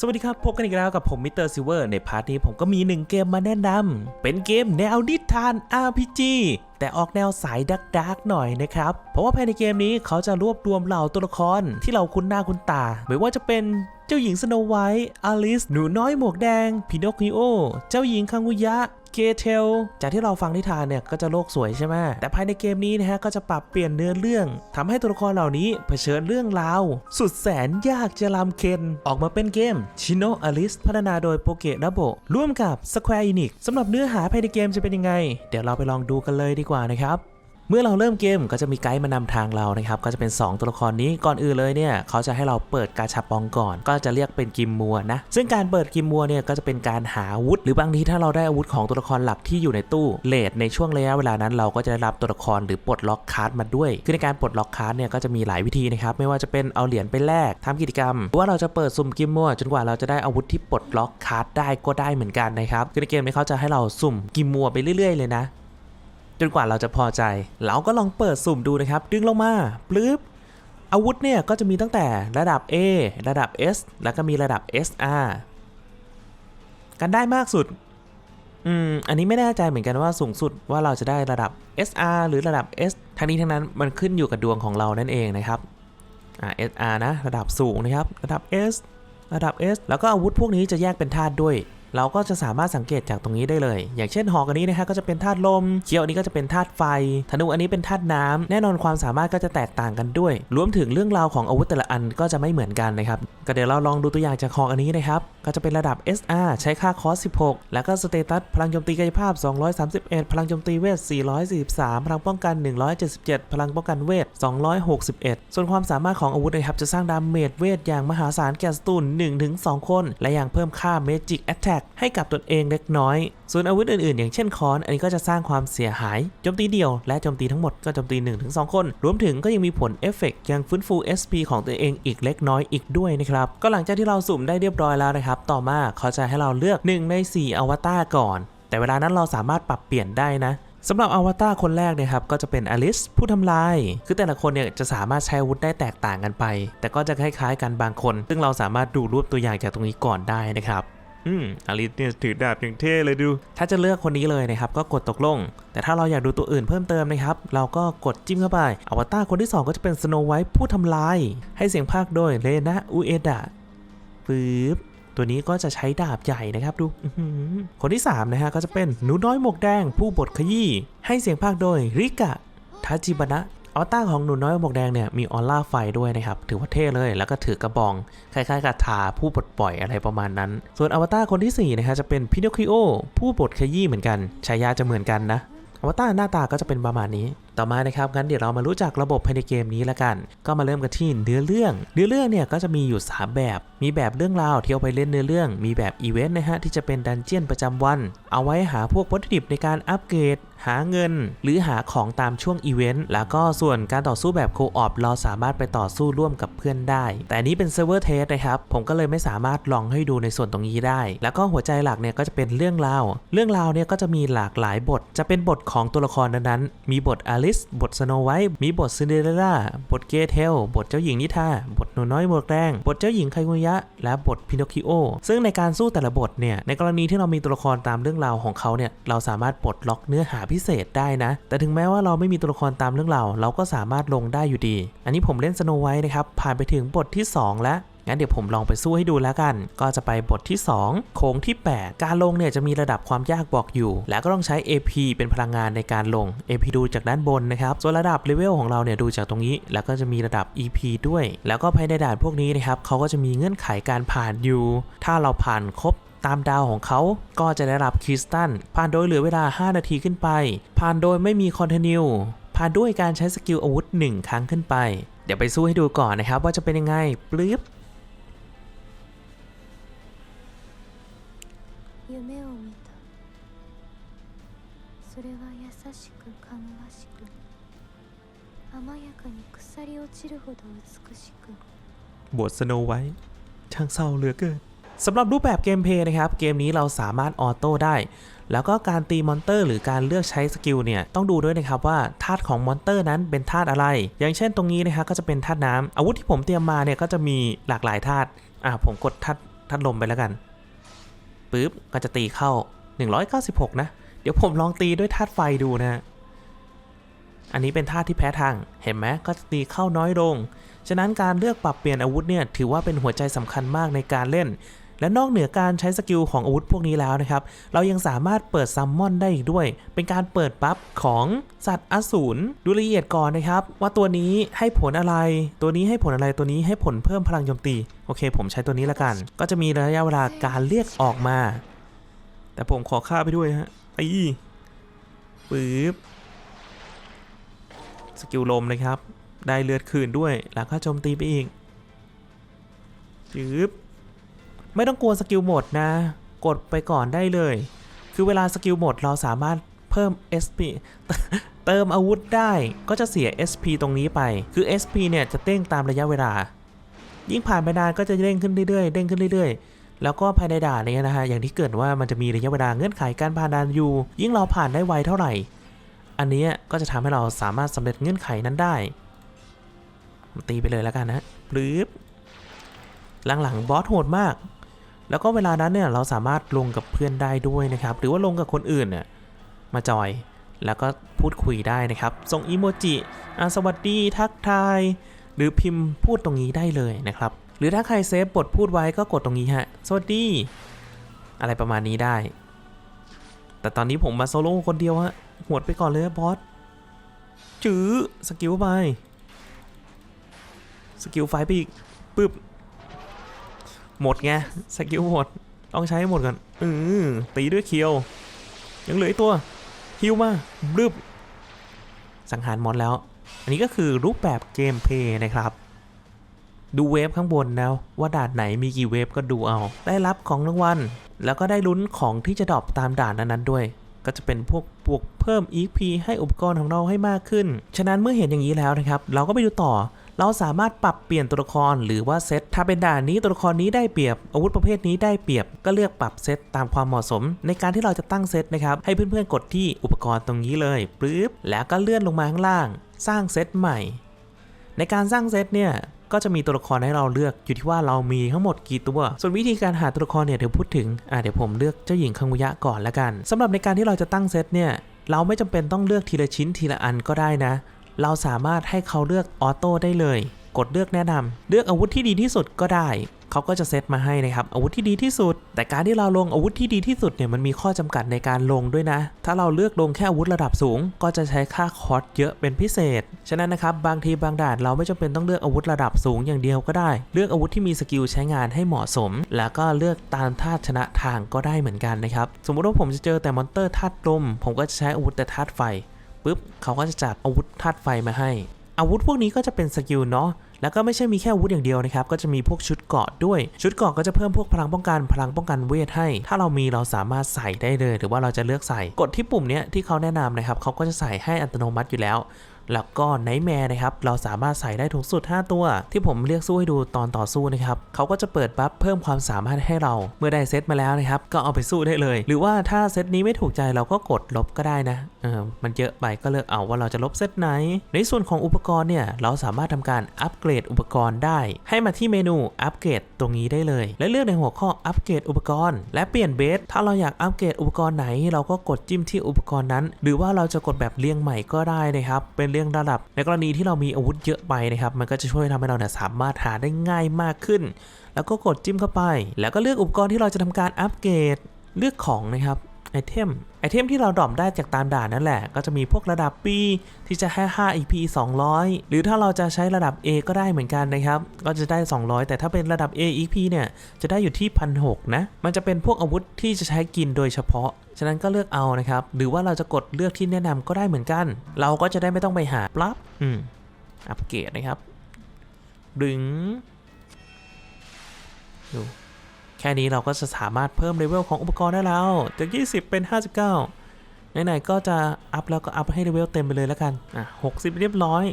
สวัสดีครับ พบกันอีกแล้วกับผมมิสเตอร์ซิเวอร์ในพาร์ทนี้ผมก็มีหนึ่งเกมมาแนะนำ เป็นเกมแนวนิทาน RPG แต่ออกแนวสายดักดักหน่อยนะครับ เพราะว่าภายในเกมนี้เขาจะรวบรวมเหล่าตัวละครที่เราคุ้นหน้าคุ้นตา ไม่ว่าจะเป็น เจ้าหญิงสโนไวท์อลิส หนูน้อยหมวกแดงพินอคคิโอ เจ้าหญิงคังุยะเกเทลจากที่เราฟังนิทานเนี่ยก็จะโลกสวยใช่ไหมแต่ภายในเกมนี้นะฮะก็จะปรับเปลี่ยนเนื้อเรื่องทำให้ตัวละครเหล่านี้เผชิญเรื่องราว สุดแสนยากจะลำเค็นออกมาเป็นเกมชิโนอลิสพัฒนาโดยโปเกะดับโบร่วมกับ Square Enix สำหรับเนื้อหาภายในเกมจะเป็นยังไง เดี๋ยวเราไปลองดูกันเลยดีกว่านะครับ เมื่อเราเริ่มเกมก็จะมีไกด์มานำทางเรานะครับก็จะเป็น 2 ตัวละครนี้ก่อนอื่นเลยเนี่ยเขาจะให้เราเปิดกาชาปองก่อน ก็จะเรียกเป็นกิมมัวนะซึ่งการเปิดกิมมัวเนี่ยก็จะเป็นการหาอาวุธ หรือบางทีถ้าเราได้อาวุธของตัวละครหลักที่อยู่ในตู้เลดในช่วงระยะเวลานั้น เราก็จะได้รับตัวละครหรือปลดล็อกการ์ดมาด้วยคือในการปลดล็อกการ์ดเนี่ยก็จะมีหลายวิธีนะครับไม่ว่าจะเป็นเอาเหรียญไปแลกทำกิจกรรมหรือว่าเราจะเปิดสุ่มกิมมัวจนกว่าเราจะได้อาวุธที่ปลดล็อกการ์ดได้ก็ได้เหมือนกันนะครับคือในเกมนี้เขาจะให้เราสุ่มกิมมัวไปเรื่อยๆเลยนะ จนกว่าเราจะพอใจ เราก็ลองเปิดสุ่มดูนะครับ ดึงลงมาปลื้บอาวุธเนี่ยก็จะมีตั้งแต่ระดับ A ระดับ S แล้วก็มีระดับ SR กันได้มากสุด อืม อันนี้ไม่แน่ใจเหมือนกันว่าสูงสุดว่าเราจะได้ระดับ SR หรือระดับ S ทั้งนี้ทั้งนั้นมันขึ้นอยู่กับดวงของเรานั่นเองนะครับอ่า SR นะ ระดับสูงนะครับ ระดับ S ระดับ S แล้วก็อาวุธพวกนี้จะแยกเป็นธาตุด้วย เราก็จะสามารถสังเกตจากตรงนี้ได้เลย อย่างเช่นหอกอันนี้นะฮะก็จะเป็นธาตุลมเขียวอันนี้ก็จะเป็นธาตุไฟ ธนูอันนี้เป็นธาตุน้ำแน่นอนความสามารถก็จะแตกต่างกันด้วย รวมถึงเรื่องราวของอาวุธแต่ละอันก็จะไม่เหมือนกันนะครับก็เดี๋ยวเราลองดูตัวอย่างจากหอกอันนี้นะครับ ก็จะเป็นระดับ SR ใช้ค่าคอส 16 แล้วก็สเตตัสพลังโจมตีกายภาพ 231 พลังโจมตีเวท 443 พลังป้องกัน 177 พลังป้องกันเวท 261 ส่วนความสามารถของอาวุธนะครับจะสร้างดาเมจเวทอย่างมหาศาลแก่สตูน1-2 คน และอย่างเพิ่มค่าเมจิกแอตแทกให้กับตนเองเล็กน้อย ส่วนอาวุธอื่นๆ อย่างเช่นค้อน อันนี้ก็จะสร้างความเสียหายโจมตีเดียว และโจมตีทั้งหมดก็โจมตี 1-2 คน รวมถึงก็ยังมีผลเอฟเฟกต์ยังฟื้นฟู SP ของตัวเองอีกเล็กน้อยอีกด้วยนะครับ ก็หลังจากที่เราสุ่มได้เรียบร้อยแล้วนะครับ ต่อมาเขาจะให้เราเลือก 1 ใน 4 อวตารก่อน แต่เวลานั้นเราสามารถปรับเปลี่ยนได้นะสำหรับอวตารคนแรกเนยครับก็จะเป็นอลิสผู้ทำลาย คือแต่ละคนเนี่ยจะสามารถใช้อาวุธได้แตกต่างกันไป แต่ก็จะคล้ายๆ กันบางคน ซึ่งเราสามารถดูรูปตัวอย่างจากตรงนี้ก่อนได้นะครับ อืมอลิสเนี่ยถือดาบอย่างเท่เลยดู ถ้าจะเลือกคนนี้เลยนะครับก็กดตกลง แต่ถ้าเราอยากดูตัวอื่นเพิ่มเติมนะครับ เราก็กดจิ้มเข้าไป อวตารคนที่ 2 ก็จะเป็นสโนไวท์ผู้ทำลาย ให้เสียงภาคโดยเลนะอุเอดะปึ๊บตัวนี้ก็จะใช้ดาบใหญ่นะครับดู คนที่ 3 นะฮะก็จะเป็นหนูน้อยหมวกแดงผู้บทขยี้ให้เสียงภาคโดยริกะทาจิบะนะ อวตารของหนูน้อยหมวกแดงเนี่ยมีออร่าไฟด้วยนะครับ ถือว่าเท่เลย แล้วก็ถือกระบอง คล้ายๆกับทาผู้ปลดปล่อยอะไรประมาณนั้น ส่วนอวตารคนที่4นะครับจะเป็นพินอคคิโอผู้บทขยี้เหมือนกันฉายาจะเหมือนกันนะอวตารหน้าตาก็จะเป็นประมาณนี้ ต่อมานะครับงั้นเดี๋ยวเรามารู้จักระบบภายในเกมนี้ละกัน ก็มาเริ่มกันที่เนื้อเรื่อง เนื้อเรื่องเนี่ยก็จะมีอยู่ 3 แบบ มีแบบเรื่องราวที่เอาไปเล่นเนื้อเรื่อง มีแบบอีเวนต์นะฮะที่จะเป็นดันเจียนประจำวัน เอาไว้หาพวกวัตถุดิบในการอัปเกรดหาเงินหรือหาของตามช่วงอีเวนต์ แล้วก็ส่วนการต่อสู้แบบโคออปเราสามารถไปต่อสู้ร่วมกับเพื่อนได้ แต่นี้เป็นเซิร์ฟเวอร์เทสนะครับ ผมก็เลยไม่สามารถลองให้ดูในส่วนตรงนี้ได้ แล้วก็หัวใจหลักเนี่ยก็จะเป็นเรื่องราว เรื่องราวเนี่ยก็จะมีหลากหลายบท จะเป็นบทของตัวละครนั้นๆมีบทอลิส บทสโนไวท์ มีบทซินเดอเรลล่า บทเกเทล บทเจ้าหญิงนิทา บทหนูน้อยหมวกแดงบทเจ้าหญิงไคงุยะ และบทพินอคคิโอ ซึ่งในการสู้แต่ละบทเนี่ย ในกรณีที่เรามีตัวละครตามเรื่องราวของเขาเนี่ย เราสามารถปลดล็อกเนื้อหาพิเศษได้นะ แต่ถึงแม้ว่าเราไม่มีตัวละครตามเรื่องราว เราก็สามารถลงได้อยู่ดี อันนี้ผมเล่นสโนไวท์นะครับ ผ่านไปถึงบทที่ 2 แล้ว งั้นเดี๋ยวผมลองไปสู้ให้ดูแล้วกัน ก็จะไปบทที่ 2 โค้งที่ 8 การลงเนี่ยจะมีระดับความยากบอกอยู่ แล้วก็ต้องใช้ AP เป็นพลังงานในการลง AP ดูจากด้านบนนะครับ ส่วนระดับเลเวลของเราเนี่ยดูจากตรงนี้ แล้วก็จะมีระดับ EP ด้วย แล้วก็ภายในด่านพวกนี้นะครับเขาก็จะมีเงื่อนไขการผ่านอยู่ ถ้าเราผ่านครบตามดาวของเขาก็จะได้รับคริสตัล ผ่านโดยเหลือเวลา 5 นาทีขึ้นไป ผ่านโดยไม่มีคอนเทนิว ผ่านด้วยการใช้สกิลอาวุธ 1 ครั้งขึ้นไป เดี๋ยวไปสู้ให้ดูก่อนนะครับว่าจะเป็นยังไงปลื้บ 夢を見たそれは優しくかぐわしく甘やかに腐り落ちるほど美しく บทสโนไว้ช่างเศร้าเหลือเกินสำหรับรูปแบบเกมเพลย์นะครับ เกมนี้เราสามารถออโต้ได้ แล้วก็การตีมอนเตอร์ หรือการเลือกใช้สกิลเนี่ย ต้องดูด้วยนะครับว่าธาตุของมอนเตอร์นั้นเป็นธาตุอะไร อย่างเช่นตรงนี้นะครับก็จะเป็นธาตุน้ำอาวุธที่ผมเตรียมมาเนี่ยก็จะมีหลากหลายธาตุอ่ะผมกดธาตุ ธาตุลมไปแล้วกัน ปุ๊บก็จะตีเข้า 196 นะ เดี๋ยวผมลองตีด้วยธาตุไฟดูนะ อันนี้เป็นธาตุที่แพ้ทาง เห็นไหมก็จะตีเข้าน้อยลง ฉะนั้นการเลือกปรับเปลี่ยนอาวุธเนี่ยถือว่าเป็นหัวใจสำคัญมากในการเล่น และนอกเหนือการใช้สกิลของอาวุธพวกนี้แล้วนะครับ เรายังสามารถเปิดซัมมอนได้อีกด้วย เป็นการเปิดบัฟของสัตว์อสูรดูละเอียดก่อนนะครับ ว่าตัวนี้ให้ผลอะไร ตัวนี้ให้ผลอะไรตัวนี้ให้ผลเพิ่มพลังโจมตี โอเค ผมใช้ตัวนี้ละกัน ก็จะมีระยะเวลาการเรียกออกมา แต่ผมขอค่าไปด้วยฮะไอ้ปึ๊บสกิลลมเลยครับ ได้เลือดคืนด้วยแล้วก็โจมตีไปอีกจึบ ไม่ต้องกลัวสกิลหมดนะ กดไปก่อนได้เลย คือเวลาสกิลหมดเราสามารถเพิ่ม SP เติมอาวุธได้ก็จะเสีย SP ตรงนี้ไป คือ SP เนี่ยจะเด้งตามระยะเวลา ยิ่งผ่านไปนานก็จะเด้งขึ้นเรื่อยๆ เด้งขึ้นเรื่อยๆ แล้วก็ภายในด่านเนี่ยนะฮะ อย่างที่เกิดว่ามันจะมีระยะเวลาเงื่อนไขการผ่านด่านอยู่ ยิ่งเราผ่านได้ไวเท่าไหร่ อันนี้ก็จะทำให้เราสามารถสำเร็จเงื่อนไขนั้นได้ ตีไปเลยแล้วกันนะปลื้บหลังๆบอสโหดมาก แล้วก็เวลานั้นเนี่ยเราสามารถลงกับเพื่อนได้ด้วยนะครับ หรือว่าลงกับคนอื่นเนี่ยมาจอย แล้วก็พูดคุยได้นะครับ ส่งอีโมจิสวัสดีทักทาย หรือพิมพ์พูดตรงนี้ได้เลยนะครับ หรือถ้าใครเซฟบทพูดไว้ก็กดตรงนี้ฮะ สวัสดี อะไรประมาณนี้ได้ แต่ตอนนี้ผมมาโซโล่คนเดียวฮะหวดไปก่อนเลยบอสจื้อสกิลไปสกิลไฟไปอีกปึ๊บ หมดไงสกิลหมดต้องใช้ให้หมดก่อนอือตีด้วยเคียว ยังเหลืออีกตัวฮิวมาบลึบสังหารหมดแล้ว อันนี้ก็คือรูปแบบเกมเพย์นะครับ ดูเวฟข้างบนแล้วว่าด่านไหนมีกี่เวฟก็ดูเอา ได้รับของรางวัลแล้วก็ได้ลุ้นของที่จะดรอปตามด่านนั้นๆด้วย ก็จะเป็นพวกบวกเพิ่ม EP ให้อุปกรณ์ของเราให้มากขึ้น ฉะนั้นเมื่อเห็นอย่างนี้แล้วนะครับ เราก็ไปดูต่อ เราสามารถปรับเปลี่ยนตัวละครหรือว่าเซตถ้าเป็นด่านนี้ตัวละครนี้ได้เปรียบ อาวุธประเภทนี้ได้เปรียบ ก็เลือกปรับเซตตามความเหมาะสม ในการที่เราจะตั้งเซตนะครับให้เพื่อนๆกดที่อุปกรณ์ตรงนี้เลยปึ๊บแล้วก็เลื่อนลงมาข้างล่าง สร้างเซตใหม่ ในการสร้างเซตเนี่ยก็จะมีตัวละครให้เราเลือกอยู่ที่ว่าเรามีทั้งหมดกี่ตัว ส่วนวิธีการหาตัวละครเนี่ยเดี๋ยวพูดถึงอ่าเดี๋ยวผมเลือกเจ้าหญิงคังุยะก่อนละกันสำหรับในการที่เราจะตั้งเซตเนี่ยเราไม่จำเป็นต้องเลือกทีละชิ้นทีละอันก็ได้นะ เราสามารถให้เขาเลือกออโต้ได้เลย กดเลือกแนะนำเลือกอาวุธที่ดีที่สุดก็ได้ เขาก็จะเซตมาให้นะครับ อาวุธที่ดีที่สุด แต่การที่เราลงอาวุธที่ดีที่สุดเนี่ยมันมีข้อจำกัดในการลงด้วยนะ ถ้าเราเลือกลงแค่อาวุธระดับสูง ก็จะใช้ค่าคอร์สเยอะเป็นพิเศษ ฉะนั้นนะครับบางทีบางด่านเราไม่จำเป็นต้องเลือกอาวุธระดับสูงอย่างเดียวก็ได้ เลือกอาวุธที่มีสกิลใช้งานให้เหมาะสม แล้วก็เลือกตามธาตุชนะทางก็ได้เหมือนกันนะครับ สมมุติว่าผมจะเจอแต่มอนเตอร์ธาตุลมผมก็จะใช้อาวุธแต่ธาตุไฟ ปุ๊บเขาก็จะจัดอาวุธธาตุไฟมาให้ อาวุธพวกนี้ก็จะเป็นสกิลเนาะแล้วก็ไม่ใช่มีแค่อาวุธอย่างเดียวนะครับ ก็จะมีพวกชุดเกราะด้วย ชุดเกราะก็จะเพิ่มพวกพลังป้องกันพลังป้องกันเวทให้ ถ้าเรามีเราสามารถใส่ได้เลย หรือว่าเราจะเลือกใส่ กดที่ปุ่มเนี้ยที่เขาแนะนำนะครับเขาก็จะใส่ให้อัตโนมัติอยู่แล้ว แล้วก็ไนท์แมร์นะครับเราสามารถใส่ได้ถูกสุด 5 ตัว ที่ผมเรียกสู้ให้ดูตอนต่อสู้นะครับเขาก็จะเปิดบัฟเพิ่มความสามารถให้เรา เมื่อได้เซตมาแล้วนะครับก็เอาไปสู้ได้เลย หรือว่าถ้าเซตนี้ไม่ถูกใจเราก็กดลบก็ได้นะเออมันเยอะไปก็เลือกเอาว่าเราจะลบเซตไหน ในส่วนของอุปกรณ์เนี่ยเราสามารถทำการอัปเกรดอุปกรณ์ได้ ให้มาที่เมนูอัปเกรดตรงนี้ได้เลย และเลือกในหัวข้ออัปเกรดอุปกรณ์ และเปลี่ยนเบสถ้าเราอยากอัปเกรดอุปกรณ์ไหน เราก็กดจิ้มที่อุปกรณ์นั้น หรือว่าเราจะกดแบบเรียงใหม่ก็ได้นะครับเป็นรื่องระดับ ในกรณีที่เรามีอาวุธเยอะไปนะครับ มันก็จะช่วยทำให้เราเนี่ยสามารถหาได้ง่ายมากขึ้น แล้วก็กดจิ้มเข้าไป แล้วก็เลือกอุปกรณ์ที่เราจะทำการอัปเกรดเลือกของนะครับ ไอเทม ไอเทมที่เราดรอปได้จากตามด่านนั่นแหละ ก็จะมีพวกระดับ B ที่จะให้5 EP 200 หรือถ้าเราจะใช้ระดับ A ก็ได้เหมือนกันนะครับ ก็จะได้ 200 แต่ถ้าเป็นระดับ A EP เนี่ย จะได้อยู่ที่1,600นะ มันจะเป็นพวกอาวุธที่จะใช้กินโดยเฉพาะ ฉะนั้นก็เลือกเอานะครับ หรือว่าเราจะกดเลือกที่แนะนำก็ได้เหมือนกัน เราก็จะได้ไม่ต้องไปหาปลั๊บอืม อัปเกรดนะครับ ดึงดู แค่นี้เราก็จะสามารถเพิ่มเลเวลของอุปกรณ์ได้แล้ว จาก 20 เป็น 59 ไหนๆก็จะอัพแล้วก็อัพให้เลเวลเต็มไปเลยแล้วกัน อะ 60 เรียบร้อย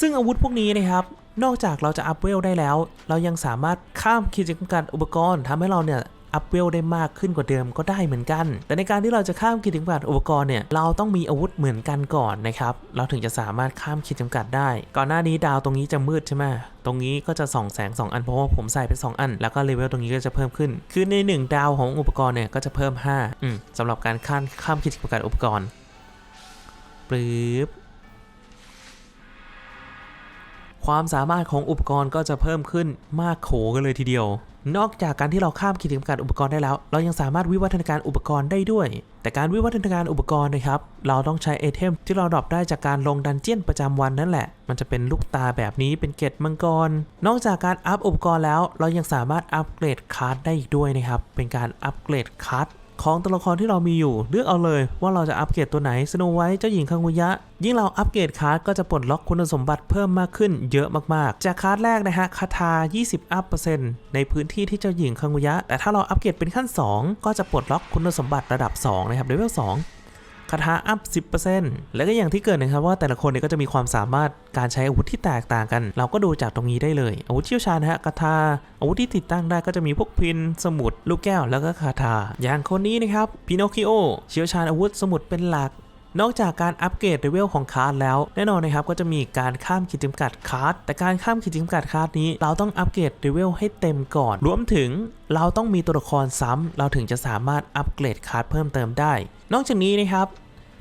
ซึ่งอาวุธพวกนี้นะครับ นอกจากเราจะอัพเวลได้แล้ว เรายังสามารถข้ามขีดจำกัดอุปกรณ์ทำให้เราเนี่ย อัพเวลได้มากขึ้นกว่าเดิมก็ได้เหมือนกัน แต่ในการที่เราจะข้ามขีดจำกัดอุปกรณ์เนี่ยเราต้องมีอาวุธเหมือนกันก่อนนะครับเราถึงจะสามารถข้ามขีดจำกัดได้ ก่อนหน้านี้ดาวตรงนี้จะมืดใช่ไหมตรงนี้ก็จะส่องแสงสองอันเพราะว่าผมใส่ไปสองอัน แล้วก็เลเวลตรงนี้ก็จะเพิ่มขึ้น คือในหนึ่งดาวของอุปกรณ์เนี่ยก็จะเพิ่ม5อืมสำหรับการข้ามข้ามขีดจำกัดอุปกรณ์ปึ๊บความสามารถของอุปกรณ์ก็จะเพิ่มขึ้นมากโขกันเลยทีเดียว นอกจากการที่เราข้ามขีดจำกัดอุปกรณ์ได้แล้ว เรายังสามารถวิวัฒนาการอุปกรณ์ได้ด้วย แต่การวิวัฒนาการอุปกรณ์นะครับ เราต้องใช้ไอเทมที่เราดรอปได้จากการลงดันเจียนประจำวันนั่นแหละ มันจะเป็นลูกตาแบบนี้เป็นเกตมังกร นอกจากการอัพอุปกรณ์แล้ว เรายังสามารถอัปเกรดคาร์ดได้อีกด้วยนะครับ เป็นการอัปเกรดคาร์ด ของตัวละครที่เรามีอยู่ เลือกเอาเลยว่าเราจะอัปเกรดตัวไหนสโนไวท์เจ้าหญิงคังวุยะ ยิ่งเราอัปเกรดคาร์ดก็จะปลดล็อกคุณสมบัติเพิ่มมากขึ้นเยอะมากๆ จากคาร์ดแรกนะฮะคาถา20 อัพเปอร์เซ็นต์ในพื้นที่ที่เจ้าหญิงคังวุยะ แต่ถ้าเราอัปเกรดเป็นขั้น 2 ก็จะปลดล็อกคุณสมบัติระดับ 2 นะครับเลเวล2 คาถาอัพ 10%แล้วก็อย่างที่เกิดนะครับว่าแต่ละคนเนี่ยก็จะมีความสามารถการใช้อาวุธที่แตกต่างกัน เราก็ดูจากตรงนี้ได้เลย อาวุธเชี่ยวชาญนะฮะคาถาอาวุธที่ติดตั้งได้ก็จะมีพวกพิน สมุด ลูกแก้ว แล้วก็คาถาอย่างคนนี้นะครับพินอคคิโอเชี่ยวชาญอาวุธสมุดเป็นหลัก นอกจากการอัปเกรดเลเวลของคาร์ดแล้ว แน่นอนนะครับก็จะมีการข้ามขีดจำกัดคาร์ดแต่การข้ามขีดจำกัดคาร์ดนี้ เราต้องอัปเกรดเลเวลให้เต็มก่อน รวมถึงเราต้องมีตัวละครซ้ำเราถึงจะสามารถอัปเกรดคาร์ดเพิ่มเติมได้ นอกจากนี้นะครับ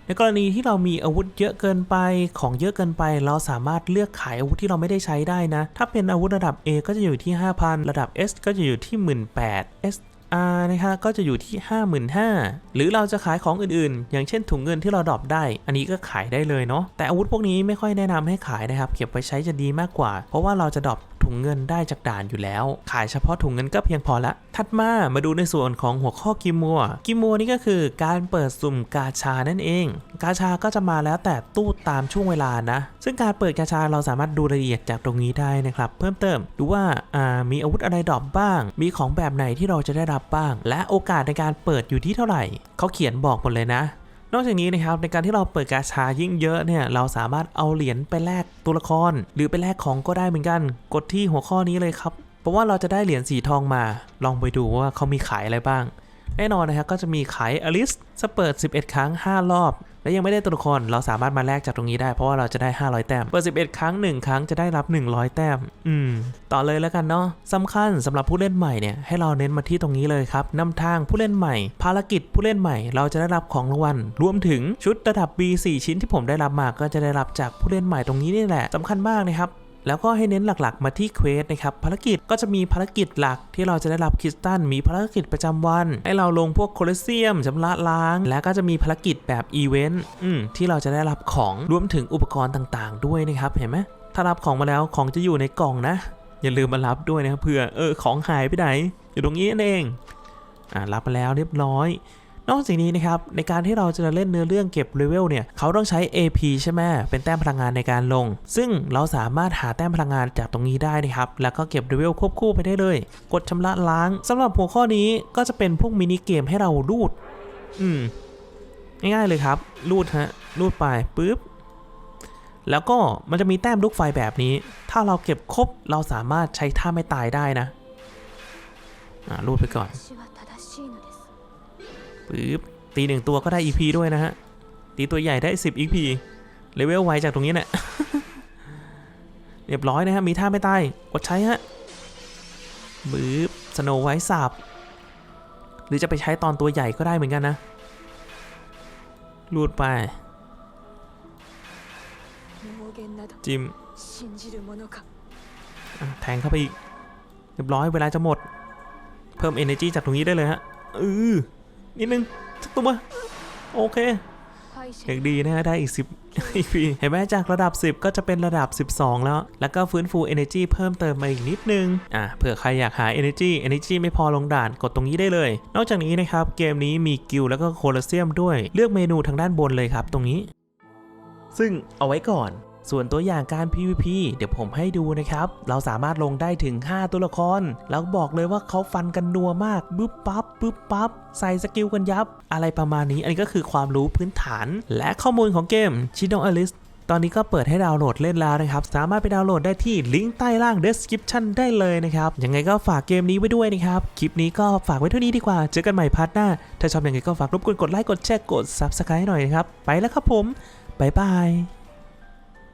ในกรณีที่เรามีอาวุธเยอะเกินไปของเยอะเกินไป เราสามารถเลือกขายอาวุธที่เราไม่ได้ใช้ได้นะ ถ้าเป็นอาวุธระดับ A ก็จะอยู่ที่ 5,000 ระดับ S ก็จะอยู่ที่ 18,000 S R นะฮะก็จะอยู่ที่ 55,000หรือเราจะขายของอื่นๆ อย่างเช่นถุงเงินที่เราดรอปได้ อันนี้ก็ขายได้เลยเนาะแต่อาวุธพวกนี้ไม่ค่อยแนะนำให้ขายนะครับ เก็บไว้ใช้จะดีมากกว่า เพราะว่าเราจะดรอปถุงเงินได้จากด่านอยู่แล้ว ขายเฉพาะถุงเงินก็เพียงพอละ ถัดมามาดูในส่วนของหัวข้อกิมัว กิมัวนี่ก็คือการเปิดสุ่มกาชานั่นเอง กาชาก็จะมาแล้วแต่ตู้ตามช่วงเวลานะ ซึ่งการเปิดกาชาเราสามารถดูรายละเอียดจากตรงนี้ได้นะครับ เพิ่มเติมดูว่าอ่ามีอาวุธอะไรดรอปบ้าง มีของแบบไหนที่เราจะได้รับบ้าง และโอกาสในการเปิดอยู่ที่เท่าไหร่เขาเขียนบอกหมดเลยนะ นอกจากนี้นะครับในการที่เราเปิดกาชายิ่งเยอะเนี่ยเราสามารถเอาเหรียญไปแลกตัวละคร หรือไปแลกของก็ได้เหมือนกัน กดที่หัวข้อนี้เลยครับเพราะว่าเราจะได้เหรียญสีทองมา ลองไปดูว่าเขามีขายอะไรบ้าง แน่นอนนะครับก็จะมีขายอลิสสเปิด 11 ครั้ง 5 รอบ และยังไม่ได้ตัวละครเราสามารถมาแลกจากตรงนี้ได้เพราะว่าเราจะได้ 500 แต้มเปิด 11 ครั้ง 1 ครั้งจะได้รับ 100 แต้ม อืม ต่อเลยแล้วกันเนาะสำคัญสำหรับผู้เล่นใหม่เนี่ยให้เราเน้นมาที่ตรงนี้เลยครับนำทางผู้เล่นใหม่ ภารกิจผู้เล่นใหม่ เราจะได้รับของรางวัลรวมถึงชุดระดับ B 4 ชิ้นที่ผมได้รับมาก็จะได้รับจากผู้เล่นใหม่ตรงนี้นี่แหละสำคัญมากนะครับ แล้วก็ให้เน้นหลักๆ มาที่เควสนะครับภารกิจก็จะมีภารกิจหลักที่เราจะได้รับคริสตัลมีภารกิจประจำวัน ให้เราลงพวกโคลอเซียมชำระล้าง และก็จะมีภารกิจแบบอีเวนต์ที่เราจะได้รับของรวมถึงอุปกรณ์ต่าง ๆ ด้วยนะครับเห็นไหมถ้ารับของมาแล้วของจะอยู่ในกล่องนะ อย่าลืมมารับด้วยนะครับเผื่อเออของหายไปไหน อยู่ตรงนี้นั่นเองอ่ารับมาแล้วเรียบร้อย นอกจากนี้นะครับในการที่เราจะเล่นเนื้อเรื่องเก็บเลเวลเนี่ยเขาต้องใช้ AP ใช่ไหมเป็นแต้มพลังงานในการลง ซึ่งเราสามารถหาแต้มพลังงานจากตรงนี้ได้นะครับแล้วก็เก็บเลเวลควบคู่ไปได้เลย กดชำระล้าง สำหรับหัวข้อนี้ก็จะเป็นพวกมินิเกมให้เราลูด อืมง่ายๆเลยครับลูดฮะลูดไปปุ๊บแล้วก็มันจะมีแต้มลูกไฟแบบนี้ ถ้าเราเก็บครบเราสามารถใช้ท่าไม่ตายได้นะ อ่ารูดไปก่อน ปึ๊บตีหนึ่งตัวก็ได้ EP ด้วยนะฮะ ตีตัวใหญ่ได้ 10 EP เลเวลไวจากตรงนี้เนะี่ยเรียบร้อยนะฮะ มีท่าไม่ตายกดใช้ฮะบึ้บสโนไว้สับหรือจะไปใช้ตอนตัวใหญ่ก็ได้เหมือนกันนะลูดไป จิมแทงเข้าไปอีก เรียบร้อยเวลาจะหมด เพิ่ม energy จากตรงนี้ได้เลยฮะ อือ นิดนึงสักตัวโอเคอย่างดีนะฮะได้อีก 10 EP เห็นไหมจากระดับ 10 ก็จะเป็นระดับ 12 แล้ว แล้วก็ฟื้นฟู energy เพิ่มเติมมาอีกนิดนึง อะเผื่อใครอยากหา energy energy ไม่พอลงด่านกดตรงนี้ได้เลย นอกจากนี้นะครับ เกมนี้มีกิลแล้วก็โคลอเซียมด้วย เลือกเมนูทางด้านบนเลยครับตรงนี้ ซึ่งเอาไว้ก่อน ส่วนตัวอย่างการ PVP เดี๋ยวผมให้ดูนะครับ เราสามารถลงได้ถึง 5 ตัวละคร แล้วบอกเลยว่าเขาฟันกันนัวมากบึ๊บปั๊บบึ๊บปั๊บใส่สกิลกันยับ อะไรประมาณนี้อันนี้ก็คือความรู้พื้นฐาน และข้อมูลของเกม Shadow Alice ตอนนี้ก็เปิดให้ดาวน์โหลดเล่นแล้วนะครับ สามารถไปดาวน์โหลดได้ที่ลิงก์ใต้ล่าง description ได้เลยนะครับ ยังไงก็ฝากเกมนี้ไว้ด้วยนะครับ คลิปนี้ก็ฝากไว้เท่านี้ดีกว่า เจอกันใหม่พาร์ทหน้า ถ้าชอบยังไงก็ฝากรบกวนกดไลค์ กดแชร์ กด subscribe หน่อยนะครับ ไปแล้วครับผม บ๊ายบาย